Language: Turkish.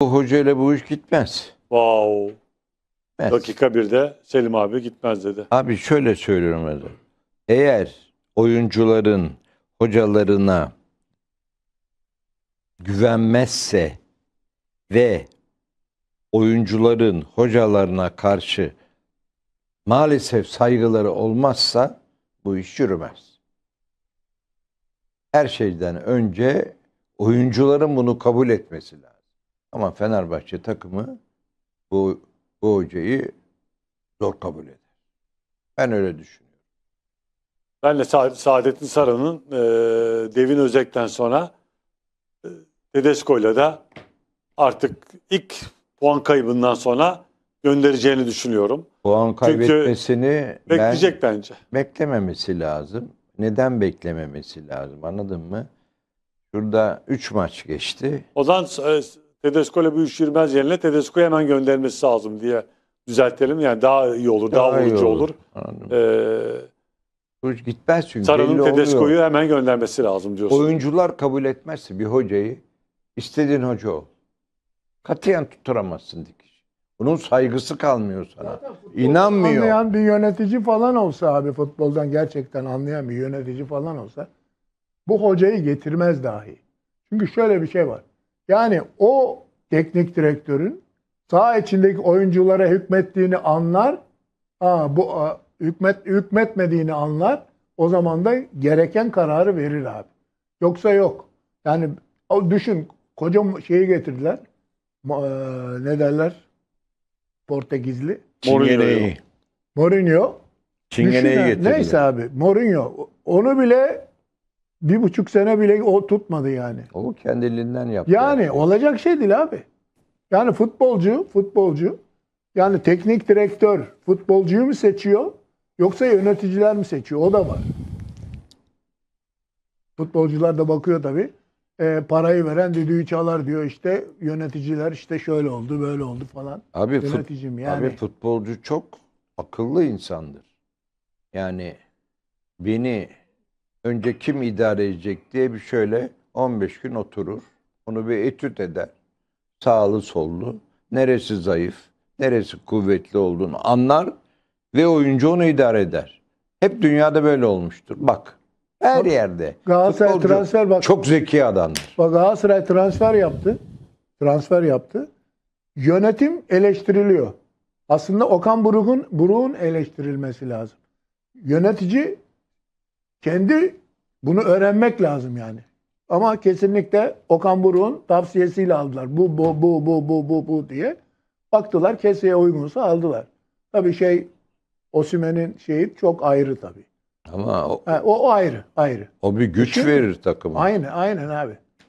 Bu hocayla bu iş gitmez. Wow. Gitmez. Dakika birde Selim abi gitmez dedi. Abi şöyle söylüyorum hocam. Eğer oyuncuların hocalarına güvenmezse ve oyuncuların hocalarına karşı maalesef saygıları olmazsa bu iş yürümez. Her şeyden önce oyuncuların bunu kabul etmesi lazım. Ama Fenerbahçe takımı bu, bu hocayı zor kabul eder. Ben öyle düşünüyorum. Ben de Sa- Saadettin Saran'ın e, Devin Özek'ten sonra e, Tedesco'yla da artık ilk puan kaybından sonra göndereceğini düşünüyorum. Puan kaybetmesini ben Bekleyecek bence. beklememesi lazım. Neden beklememesi lazım anladın mı? Şurada 3 maç geçti. O zaman e, Tedesco'yla bu iş yürümez yerine Tedesco'yu hemen göndermesi lazım diye düzeltelim. Yani daha iyi olur, daha, iyi vurucu olur. E, Bu iş gitmez çünkü oluyor. Tedesco'yu hemen göndermesi lazım diyorsun. Oyuncular kabul etmezse bir hocayı istediğin hoca ol. Katiyen tutturamazsın dikiş. Bunun saygısı kalmıyor sana. İnanmıyor. Anlayan bir yönetici falan olsa abi futboldan gerçekten anlayan bir yönetici falan olsa bu hocayı getirmez dahi. Çünkü şöyle bir şey var. Yani o teknik direktörün saha içindeki oyunculara hükmettiğini anlar. Ha, bu a, hükmet hükmetmediğini anlar. O zaman da gereken kararı verir abi. Yoksa yok. Yani o düşün koca şeyi getirdiler. E, ne derler? Portekizli. Çingeneyi. Mourinho. Çingeneyi getirdiler. Neyse abi Mourinho. Onu bile bir buçuk sene bile o tutmadı yani. O kendiliğinden yaptı. Yani olacak şey değil abi. Yani futbolcu, futbolcu yani teknik direktör futbolcuyu mu seçiyor yoksa yöneticiler mi seçiyor? O da var. Futbolcular da bakıyor tabii. E, parayı veren düdüğü çalar diyor işte yöneticiler işte şöyle oldu böyle oldu falan. Abi, fut- Yöneticim yani. abi futbolcu çok akıllı insandır. Yani beni önce kim idare edecek diye bir şöyle 15 gün oturur. Onu bir etüt eder. Sağlı sollu. Neresi zayıf, neresi kuvvetli olduğunu anlar ve oyuncu onu idare eder. Hep dünyada böyle olmuştur. Bak her Bak, yerde. Galatasaray futbolcu transfer bak. çok zeki adamdır. Bak Galatasaray transfer yaptı. Transfer yaptı. Yönetim eleştiriliyor. Aslında Okan Buruk'un Buruk'un eleştirilmesi lazım. Yönetici kendi bunu öğrenmek lazım yani. Ama kesinlikle Okan Buruk'un tavsiyesiyle aldılar. Bu bu bu bu bu bu bu diye. Baktılar keseye uygunsa aldılar. Tabii şey Osimhen'in şeyi çok ayrı tabii. Ama o, Ha, o, o ayrı, ayrı. o bir güç Şimdi- verir takıma. Aynen, aynen abi.